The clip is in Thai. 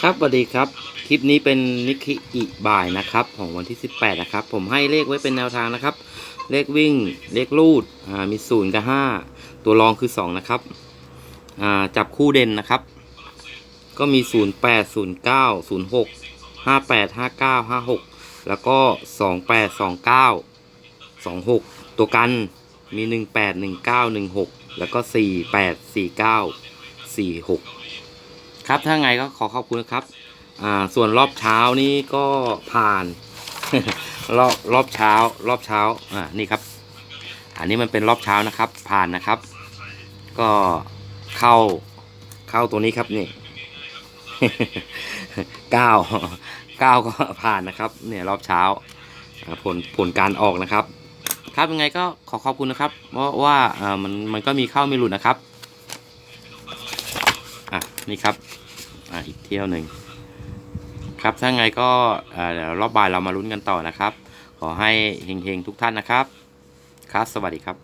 ครับสวัสดีครับ คลิปนี้เป็นนิคิอิบ่ายนะครับ ของวันที่ 18 นะครับ ผมให้เลขไว้เป็นแนวทางนะครับ เลขวิ่ง เลขลูดอ่ามี0กับ 5 ตัวรองคือ 2 นะครับอ่าจับคู่เด่นนะครับ ก็มี 0 8 0 9 0 6 5 8 5 9 5 6 แล้วก็ 2 8 2 9 2 6 ตัวกันมี 1 8 1 9 1 6 แล้วก็ 4 8 4 9 4 6 ครับถ้าไงก็ขอขอบคุณครับ อ่าส่วนรอบเช้านี่ก็ผ่าน รอบรอบเช้า รอบเช้าอ่านี่ครับ อันนี้มันเป็นรอบเช้านะครับ ผ่านนะครับ ก็เข้าเข้าตัวนี้ครับนี่เก้าเก้าก็ผ่านนะครับ เนี่ยรอบเช้าผลผลการออกนะครับ ครับยังไงก็ขอขอบคุณนะครับ เพราะว่าอ่ามันมันก็มีเข้ามีหลุดนะครับ อะนี่ครับอะอีกเที่ยวหนึ่งครับถ้าไงก็อ่าเดี๋ยวรอบบ่ายเรามาลุ้นกันต่อนะครับ ขอให้เฮงๆทุกท่านนะครับ ครับ สวัสดีครับ